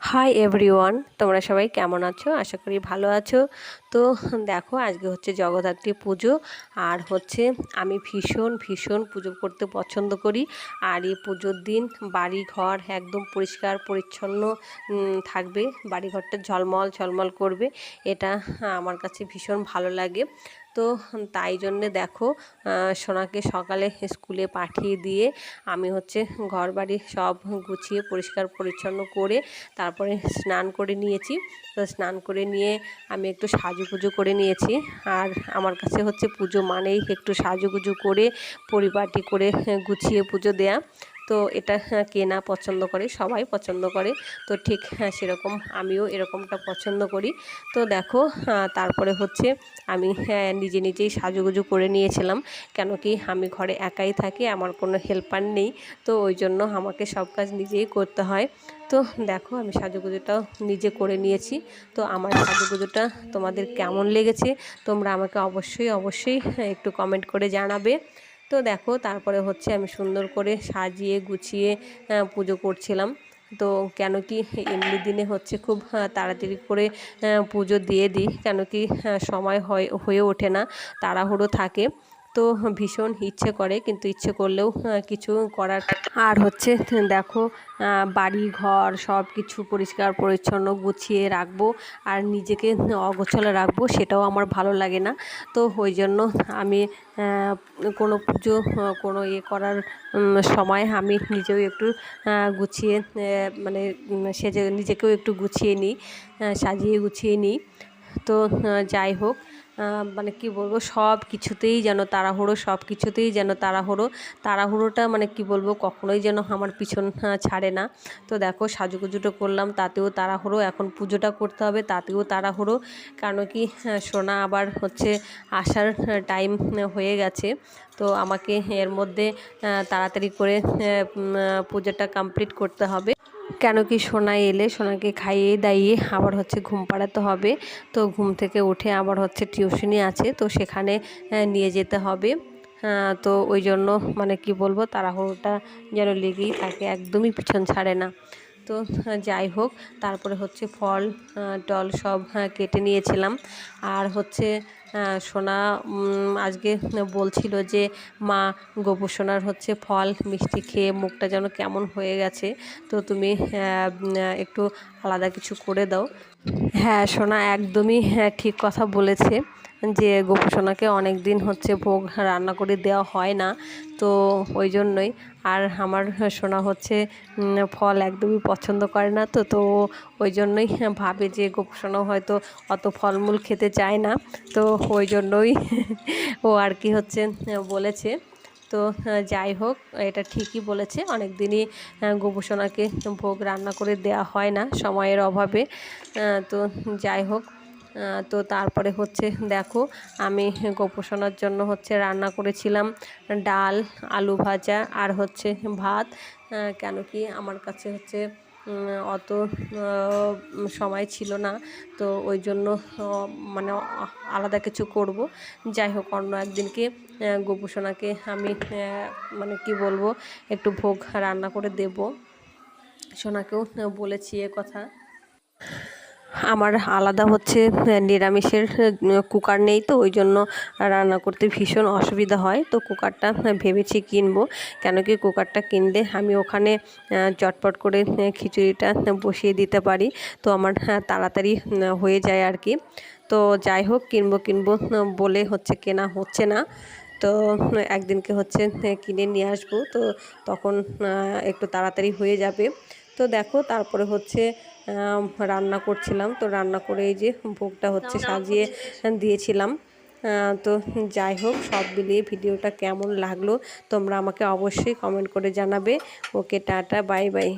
Hi everyone তোমরা সবাই কেমন আছো? আশা করি ভালো আছো। তো দেখো, আজকে হচ্ছে জগদ্ধাত্রী পুজো। আর হচ্ছে আমি ভীষণ ভীষণ পুজো করতে পছন্দ করি। আর এই পুজোর দিন বাড়ি ঘর একদম পরিষ্কার, পরিচ্ছন্ন থাকবে। বাড়িঘরটা ঝলমল ঝলমল করবে। এটা আমার কাছে ভীষণ ভালো লাগে। তো তাই জন্যে দেখো সোনাকে সকালে স্কুলে পাঠিয়ে দিয়ে আমি হচ্ছে ঘর বাড়ি সব গুছিয়ে পরিষ্কার পরিচ্ছন্ন করে তারপরে স্নান করে নিয়েছি। তো স্নান করে নিয়ে আমি একটু সাজুগুজু করে নিয়েছি। আর আমার কাছে হচ্ছে পুজো মানেই একটু সাজুগুজু করে পরিপাটি করে গুছিয়ে পুজো দেয়া। তো এটা হ্যাঁ, কে না পছন্দ করে সবাই পছন্দ করে। তো ঠিক হ্যাঁ সেরকম আমিও এরকমটা পছন্দ করি। তো দেখো তারপরে হচ্ছে আমি হ্যাঁ, নিজে নিজেই সাজুগুজু করে নিয়েছিলাম। কেন কি আমি ঘরে একাই থাকি আমার কোনো হেল্পার নেই। তো ওই জন্য আমাকে সব কাজ নিজেই করতে হয়। তো দেখো আমি সাজুগুজুটাও নিজে করে নিয়েছি। তো আমার সাজুগুজুটা তোমাদের কেমন লেগেছে তোমরা আমাকে অবশ্যই অবশ্যই একটু কমেন্ট করে জানাবে। তো দেখো, তারপরে হচ্ছে আমি সুন্দর করে সাজিয়ে গুছিয়ে পুজো করছিলাম। তো কেন কি এমনি দিনে হচ্ছে খুব তাড়াতাড়ি করে পুজো দিয়ে দিই। কেন কি সময় হয়, হয়ে ওঠে না, তাড়াহুড়ো থাকে। তো ভীষণ ইচ্ছে করে, কিন্তু ইচ্ছে করলেও কিছু করার আর হচ্ছে, দেখো বাড়ি ঘর সব কিছু পরিষ্কার পরিচ্ছন্ন গুছিয়ে রাখব আর নিজেকে অগোছালো রাখব, সেটাও আমার ভালো লাগে না। তো ওই জন্য আমি কোনো পুজো, কোনো ইয়ে করার সময় আমি নিজেও একটু গুছিয়ে মানে সেজে নিজেকেও একটু গুছিয়ে নিই সাজিয়ে গুছিয়ে নিই। তো যাই হোক মানে কি বলব সব কিছুতেই যেন তাড়াহুড়ো সব কিছুতেই যেন তাড়াহুড়ো। তাড়াহুড়োটা মানে কি বলব, কখনোই যেন আমার পিছন ছাড়ে না। তো দেখো, সাজুগুজুটো করলাম, তাতেও তাড়াহুড়ো। এখন পুজোটা করতে হবে, তাতেও তাড়াহুড়ো। কারণ কি সোনা আবার হচ্ছে আসার টাইম হয়ে গেছে। তো আমাকে এর মধ্যে তাড়াতাড়ি করে পুজোটা কমপ্লিট করতে হবে। কেন কি সোনা এলে সোনাকে খাইয়ে দাইয়ে আবার হচ্ছে ঘুম পাড়াতে হবে। তো ঘুম থেকে উঠে আবার হচ্ছে টিউশনি আছে, তো সেখানে নিয়ে যেতে হবে। তো ওই জন্য মানে কি বলব, তাড়াহুড়োটা যেন লেগেই তাকে একদমই পিছন ছাড়ে না। তো যাই হোক, তারপরে হচ্ছে ফল টল সব কেটে নিয়েছিলাম। আর হচ্ছে সোনা আজকে বলছিল যে, মা গোপসোনার হচ্ছে ফল, মিষ্টি খেয়ে মুখটা যেন কেমন হয়ে গেছে। তো তুমি একটু আলাদা কিছু করে দাও। হ্যাঁ সোনা একদমই ঠিক কথা বলেছে যে গোপসোনাকে অনেক দিন হচ্ছে ভোগ রান্না করে দেওয়া হয় না। তো ওই জন্যই আর আমার সোনা হচ্ছে ফল একদমই পছন্দ করে না তো তো ওই জন্যই ভাবে যে গোপসোনা হয়তো অত ফলমূল খেতে চায় না। তো ওই জন্যই ও আর কি হচ্ছে, বলেছে। তো, যাই হোক, এটা ঠিকই বলেছে। অনেক দিনই গোপসোনাকে ভোগ রান্না করে দেওয়া হয় না সময়ের অভাবে। তো যাই হোক তো তারপরে হচ্ছে, দেখো, আমি গোপোষণার জন্য হচ্ছে রান্না করেছিলাম ডাল, আলু ভাজা আর হচ্ছে ভাত। কেন কি আমার কাছে হচ্ছে অত সময় ছিল না, তো ওই জন্য মানে আলাদা কিছু করব। যাই হোক, অন্য একদিনকে গোপোষণাকে আমি মানে কি বলব, একটু ভোগ রান্না করে দেব। সোনাকেও বলেছি এ কথা। আমার আলাদা হচ্ছে নিরামিষের কুকার নেই তো, ওই জন্য রান্না করতে ভীষণ অসুবিধা হয়। তো কুকারটা ভেবেছি কিনবো, কেন কি কুকারটা কিনলে আমি ওখানে চটপট করে খিচুড়িটা বসিয়ে দিতে পারি। তো আমার তাড়াতাড়ি হয়ে যায় আর কি। তো যাই হোক, কিনবো কিনবো বলে হচ্ছে কেনা হচ্ছে না। তো একদিনকে হচ্ছে কিনে নিয়ে আসব। তো তখন একটু তাড়াতাড়ি হয়ে যাবে। তো দেখো তারপরে হচ্ছে রান্না করছিলাম। তো রান্না করে এই যে ভোগটা হচ্ছে সাজিয়ে দিয়েছিলাম। তো যাই হোক সব মিলিয়ে ভিডিওটা কেমন লাগল তোমরা আমাকে অবশ্যই কমেন্ট করে জানাবে। Okay tata bye bye.